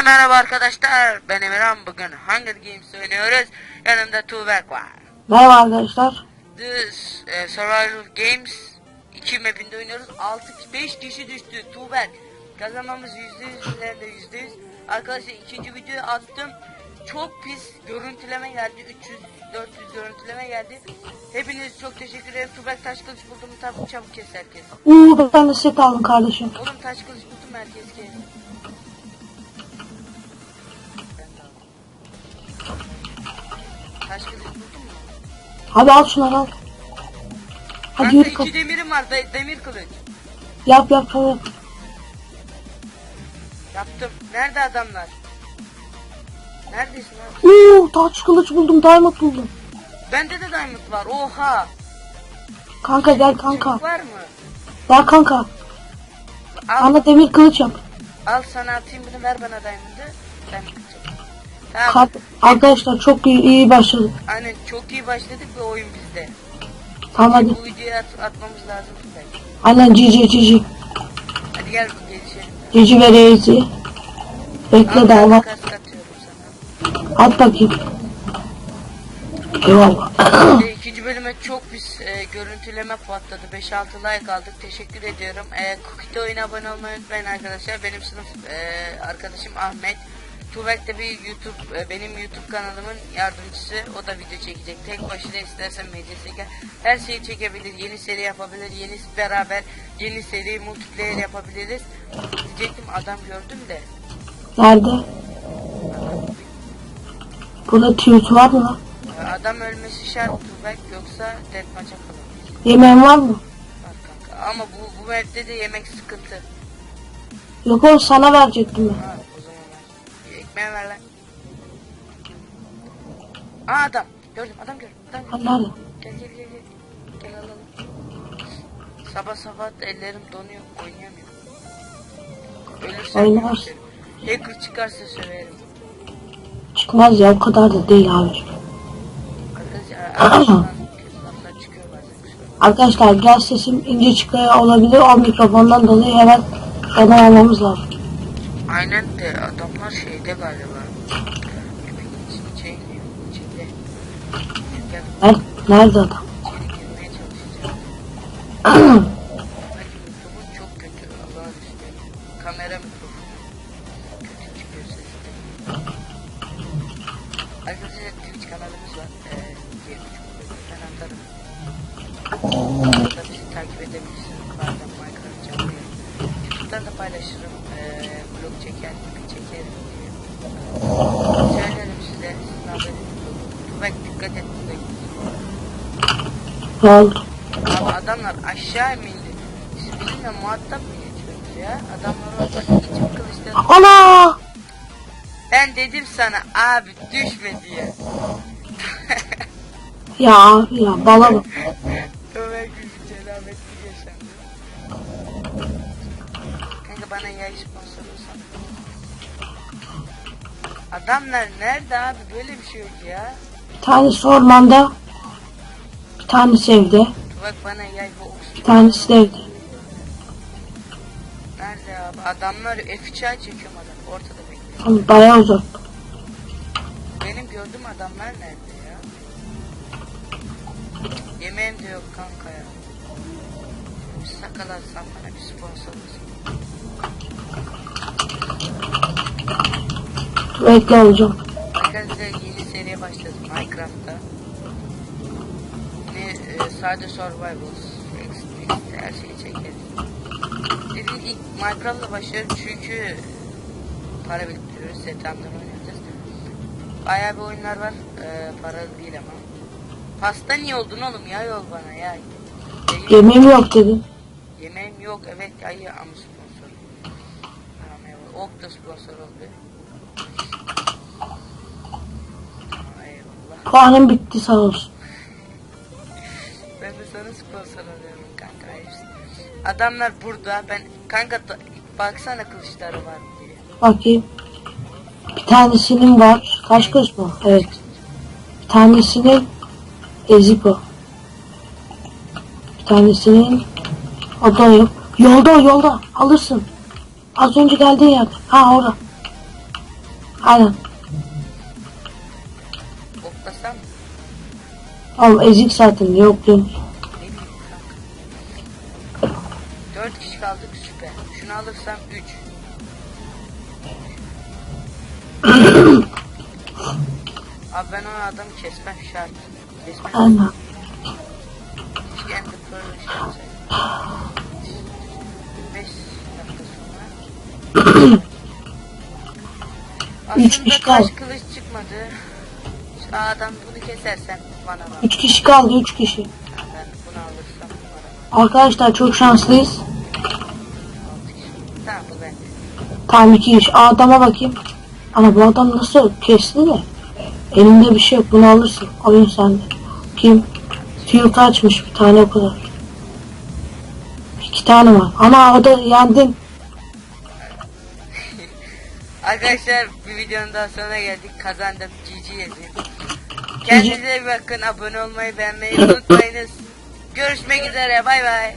Hepinize merhaba arkadaşlar. Ben Emirhan. Bugün Hunger Games oynuyoruz. Yanımda Tuğberk var. Merhaba arkadaşlar. The e, Survival Games 2 mapinde oynuyoruz. 6 5 kişi düştü. Tuğberk. Kazanmamız %100 üzerinde %100. Arkadaşlar ikinci videoyu attım. Çok pis görüntüleme geldi. 300 400 görüntüleme geldi. Hepiniz çok teşekkür ederim. Tuğberk taş kılıç buldum. Tabii çabuk kes herkes. Uuu ben de set aldım kardeşim. Oğlum taş kılıç buldum herkes kes. Buldun mu? Hadi al şunları al. Hadi Kanka yürü iki kalk. demirim var. de- demir kılıç. Yap yap yap. Yaptım. Nerede adamlar? Neredesin abi? Uuu taç kılıç buldum diamond buldum. Bende de diamond var. Oha. Kanka gel kanka. Çubuk var mı? Gel kanka. Al, Bana demir kılıç yap. al sana atayım bunu ver bana diamond'ı. Diamond kılıç yap. Tamam. Kart- Arkadaşlar çok iyi, iyi başladık. Aynen çok iyi başladık ve oyun bizde. Tamam hadi. Bu videoyu at, atmamız lazım belki. Aynen cici cici. Hadi gel gelişelim. Cici ve reizi. Bekle daha sana. At bakayım. Eyvallah. E, ikinci bölüme çok pis e, görüntüleme patladı. 5-6 like aldık. Teşekkür ediyorum. E, Cookie'de oyuna abone olmayı unutmayın arkadaşlar. Benim sınıf e, arkadaşım Ahmet. Tubek de bir YouTube, e, benim YouTube kanalımın yardımcısı. O da video çekecek. Tek başına istersen medya çeker. Her şeyi çekebilir. Yeni seri yapabilir. Yeni beraber yeni seri multiplayer yapabiliriz. Diyecektim adam gördüm de. Nerede? Burada tweet var mı Adam ölmesi şart Tubek yoksa deathmatch'a kalır. Yemeğin var mı? Var kanka. Ama bu, bu map'te de yemek sıkıntı. Yok oğlum sana verecektim ben. Ha zaman ver. Lan. Aa adam. Gördüm adam gördüm. Adam gördüm. Gel gel gel gel. Gel alalım. Sabah sabah ellerim donuyor. Oynayamıyorum. Ölürsem ölürüm. Hacker çıkarsa söverim. Çıkmaz ya o kadar da değil abi. Arkadaşlar bakma. Arkadaşlar gel sesim ince çıkıyor olabilir. O mikrofondan dolayı hemen hemen almamız lazım. Aynen de adamlar şeyde galiba. Şey içinde. Gel Nerede, nerede adam? çok kötü Allah'ın izniyle. Kamera mikrofonu. Kötü çıkıyor sesi de. Arkadaşlar Twitch kanalımız var. Ee, 23 ben atarım. Orada bizi takip edebilirsiniz. Bazen. YouTube'dan da paylaşırım. Ee, vlog çeker çekerim diye. Söylerim size. Sizin haberiniz dikkat et. Oldu? Abi adamlar aşağı indi? Siz bizimle muhatap mı geçiyorsunuz ya? Adamlar orada hiçbir kılıçları... Ana! Ben dedim sana abi düşme diye. Ya ya bala Adamlar nerede abi? Böyle bir şey yok ya. Bir tanesi ormanda. Bir tanesi evde. Bak bana yay bu Bir tanesi de evde. Nerede abi? Adamlar F3'e çekiyorum adam. Ortada bekliyor. Ama bayağı uzak. Benim gördüğüm adamlar nerede ya? Yemeğim de yok kanka ya. Sakal atsam bana bir sponsor olsun. Bekle olacağım. Arkadaşlar yeni seriye başladım Minecraft'ta. Yine e, sadece Survivals, Extreme, her şeyi çekeriz. Dedim ilk Minecraft'la başlıyorum çünkü para biriktiriyoruz, September oynayacağız. Bayağı bir oyunlar var, e, paralı değil ama. Pasta niye oldun oğlum ya yol bana ya. Yemeğim yok dedin. Yemeğim yok evet ayı ama sponsor. Tamam eyvallah. Ok da sponsor oldu. Bitti sağ olsun. Ben de sana sponsor oluyorum kanka. Adamlar burada. Ben kanka da, baksana kılıçları var mı diye. Bakayım. Bir tanesinin var. Kaç kız bu? Evet. Bir tanesinin ezik o. Bir tanesinin o da yok. Yolda yolda. Alırsın. Az önce geldiğin yer. Ha orada. Aynen. Mı? Oğlum ezik zaten yok değil. Ne bileyim kanka. 4 kişi kaldık süper. Şunu alırsam 3. Abi ben o adamı kesmem şart. Kesmem. Aynen. Üç kişi kaldı. kılıç çıkmadı. Şu adam bunu kesersen bana bak. Üç kişi kaldı üç kişi. Ben bunu alırsam bana bak. Arkadaşlar çok şanslıyız. 6 kişi. Tamam bu bende. Tamam iki kişi. Aa, adama bakayım. Ana bu adam nasıl kesti de. Elinde bir şey yok bunu alırsın. Oyun sende. Kim? Fiyoka açmış bir tane o kadar. İki tane var. Ana o da yendin. Arkadaşlar bir videonun daha sonuna geldik. Kazandım. GG yazayım. Kendinize iyi bakın. Abone olmayı beğenmeyi unutmayınız. Görüşmek üzere. Bay bay.